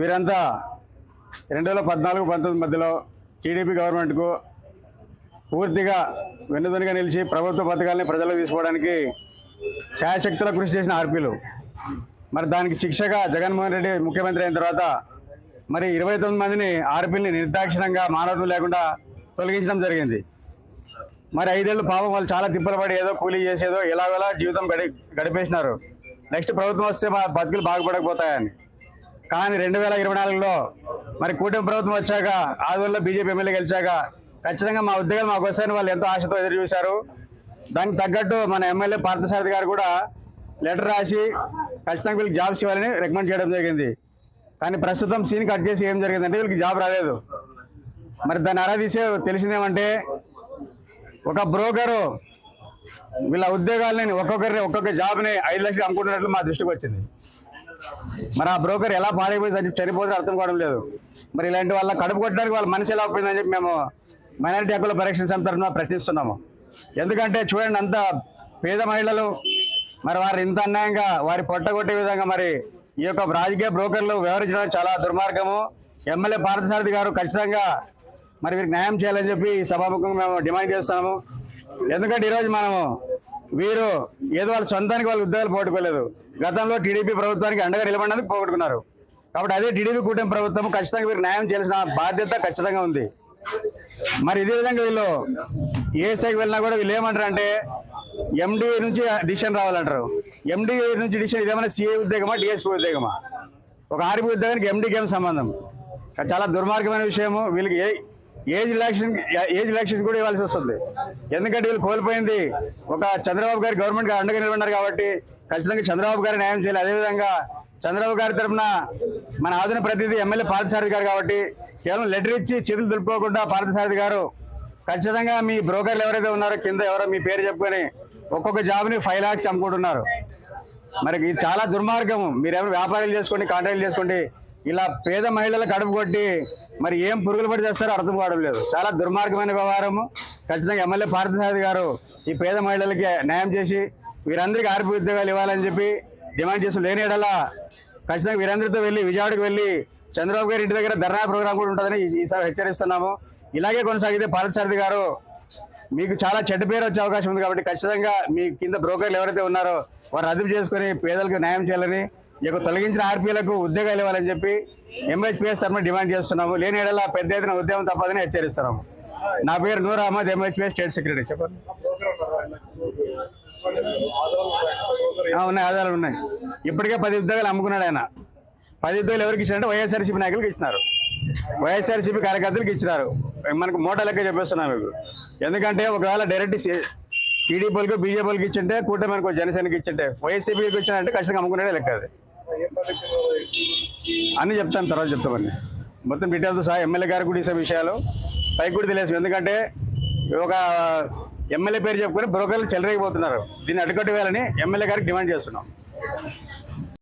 వీరంతా రెండు వేల పద్నాలుగు పంతొమ్మిది మధ్యలో టీడీపీ గవర్నమెంట్కు పూర్తిగా వెన్నుదనుగా నిలిచి ప్రభుత్వ పథకాలని ప్రజలకు తీసుకోవడానికి ఛాయశక్తుల కృషి చేసిన ఆర్పీలు. మరి దానికి శిక్షగా జగన్మోహన్ రెడ్డి ముఖ్యమంత్రి అయిన తర్వాత మరి ఇరవై తొమ్మిది మందిని ఆర్పీల్ని నిర్దాక్షిణంగా మానవత్వం లేకుండా తొలగించడం జరిగింది. మరి ఐదేళ్ళు పాపం వాళ్ళు చాలా తిప్పలు పడి ఏదో కూలీ చేసేదో ఎలాగోలా జీవితం గడి గడిపేసినారు. నెక్స్ట్ ప్రభుత్వం వస్తే మా బతుకులు బాగుపడకపోతాయని. కానీ రెండు వేల ఇరవై నాలుగులో మరి కూటమి ప్రభుత్వం వచ్చాక ఆదివల్ల బీజేపీ ఎమ్మెల్యే గెలిచాక ఖచ్చితంగా మా ఉద్యోగాలు మాకు వస్తాయని వాళ్ళు ఎంతో ఆశతో ఎదురు చూశారు. దానికి తగ్గట్టు మన ఎమ్మెల్యే పార్థసారథి గారు కూడా లెటర్ రాసి ఖచ్చితంగా వీళ్ళకి జాబ్స్ ఇవ్వాలని రికమెండ్ చేయడం జరిగింది. కానీ ప్రస్తుతం సీన్ కట్ చేసి ఏం జరిగిందంటే వీళ్ళకి జాబ్ రాలేదు. మరి దాన్ని ఆరాధిస్తే తెలిసిందేమంటే ఒక బ్రోకరు వీళ్ళ ఉద్యోగాలని ఒక్కొక్కరిని ఒక్కొక్క జాబ్ని ఐదు లక్షలు అమ్ముకుంటున్నట్లు మా దృష్టికి వచ్చింది. మరి ఆ బ్రోకర్ ఎలా పాడైపోయింది చనిపోతే అర్థం కావడం లేదు. మరి ఇలాంటి వాళ్ళ కడుపు కొట్టడానికి వాళ్ళ మనసు ఎలా పోయిందని చెప్పి మేము మైనారిటీ హక్కుల పరిరక్షణ సంస్థ తరఫున ప్రశ్నిస్తున్నాము. ఎందుకంటే చూడండి అంత పేద మహిళలు మరి వారు ఇంత అన్యాయంగా వారి పొట్టగొట్టే విధంగా మరి ఈ యొక్క రాజకీయ బ్రోకర్లు వ్యవహరించడం చాలా దుర్మార్గము. ఎమ్మెల్యే పార్థసారథి గారు ఖచ్చితంగా మరి వీరికి న్యాయం చేయాలని చెప్పి ఈ సభాముఖంగా మేము డిమాండ్ చేస్తున్నాము. ఎందుకంటే ఈరోజు మనము వీరు ఏదో వాళ్ళ సొంతానికి వాళ్ళ ఉద్యోగాలు పోటుకోలేదు గతంలో టీడీపీ ప్రభుత్వానికి అండగా నిలబడినందుకు పోగొట్టుకున్నారు. కాబట్టి అదే టీడీపీ కూటమి ప్రభుత్వం ఖచ్చితంగా మీరు న్యాయం చేయాల్సిన బాధ్యత ఖచ్చితంగా ఉంది. మరి ఇదే విధంగా వీళ్ళు ఏ స్థాయికి వెళ్ళినా కూడా వీళ్ళు ఏమంటారు అంటే ఎండి నుంచి డిసిషన్ రావాలంటారు. ఎండిఏ నుంచి డిసిషన్ ఇదేమైనా సిఏ ఉద్యోగమా డిఎస్పీ ఉద్యోగమా? ఒక ఆర్బీ ఉద్యోగానికి ఎండీకి ఏం సంబంధం? చాలా దుర్మార్గమైన విషయము. వీళ్ళకి ఏ ఏజ్ రిలాక్షన్ ఏజ్ ఎలక్షన్ కూడా ఇవ్వాల్సి వస్తుంది. ఎందుకంటే వీళ్ళు కోల్పోయింది ఒక చంద్రబాబు గారి గవర్నమెంట్ గారు అండగా నిలబడినారు కాబట్టి ఖచ్చితంగా చంద్రబాబు గారు న్యాయం చేయాలి. అదేవిధంగా చంద్రబాబు గారి తరఫున మన ఆధున ప్రతినిధి ఎమ్మెల్యే పార్థసారథి గారు కాబట్టి కేవలం లెటర్ ఇచ్చి చేతులు దులుపుకోకుండా పార్థసారథి గారు ఖచ్చితంగా మీ బ్రోకర్లు ఎవరైతే ఉన్నారో కింద ఎవరో మీ పేరు చెప్పుకొని ఒక్కొక్క జాబ్ని ఫైవ్ లాక్స్ అమ్ముకుంటున్నారు. మరి ఇది చాలా దుర్మార్గం. మీరేమో వ్యాపారాలు చేసుకోండి కాంట్రాక్ట్ చేసుకోండి. ఇలా పేద మహిళలు కడుపు కొట్టి మరి ఏం పురుగులు పడి చేస్తారో అర్థం కావడం లేదు. చాలా దుర్మార్గమైన వ్యవహారము. ఖచ్చితంగా ఎమ్మెల్యే పార్థసారథి గారు ఈ పేద మహిళలకి న్యాయం చేసి వీరందరికీ ఆర్పి ఉద్యోగాలు ఇవ్వాలని చెప్పి డిమాండ్ చేస్తూ లేని ఎడల ఖచ్చితంగా వీరందరితో వెళ్ళి విజయవాడకు వెళ్ళి చంద్రబాబు గారి ఇంటి దగ్గర ధర్నా ప్రోగ్రాం కూడా ఉంటుందని ఈసారి హెచ్చరిస్తున్నాము. ఇలాగే కొనసాగితే పార్థసారథి గారు మీకు చాలా చెడ్డ పేరు వచ్చే అవకాశం ఉంది కాబట్టి ఖచ్చితంగా మీ కింద బ్రోకర్లు ఎవరైతే ఉన్నారో వారు రద్దు చేసుకుని పేదలకు న్యాయం చేయాలని ఈ యొక్క తొలగించిన ఆర్పీలకు ఉద్యోగాలు ఇవ్వాలని చెప్పి ఎంహెచ్పిఎస్ తరఫున డిమాండ్ చేస్తున్నాము. లేని ఏడలా పెద్ద ఎత్తున ఉద్యమం తప్పదని హెచ్చరిస్తున్నాము. నా పేరు Noor Ahmed MHPS state secretary. చెప్పండి. ఉన్నాయి ఆధారాలు ఉన్నాయి. ఇప్పటికే పది ఉద్యోగాలు అమ్ముకున్నాడు ఆయన. పది ఉద్యోగాలు ఎవరికి ఇచ్చారంటే వైఎస్ఆర్సీపీ నాయకులకు ఇచ్చినారు. వైఎస్ఆర్సీపీ కార్యకర్తలకు ఇచ్చినారు. మనకు మోటా లెక్క చెప్పేస్తున్నాం మీకు. ఎందుకంటే ఒకవేళ డైరెక్ట్ టీడీపీలకు బీజేపీలకు ఇచ్చింటే కూటమికి జనసేనకి ఇచ్చింటే వైఎస్సీపీకి ఇచ్చారంటే ఖచ్చితంగా అమ్ముకునే లెక్క అది. అన్ని చెప్తాను తర్వాత చెప్తామని మొత్తం డీటెయిల్తో సహా ఎమ్మెల్యే గారు కూడా ఇసే విషయాలు. పైకి కూడా తెలియదు. ఎందుకంటే ఒక ఎమ్మెల్యే పేరు చెప్పుకొని బ్రోకర్లు చెలరేగిపోతున్నారు. దీన్ని అడ్డుకట్టు వేయాలని ఎమ్మెల్యే గారికి డిమాండ్ చేస్తున్నాం.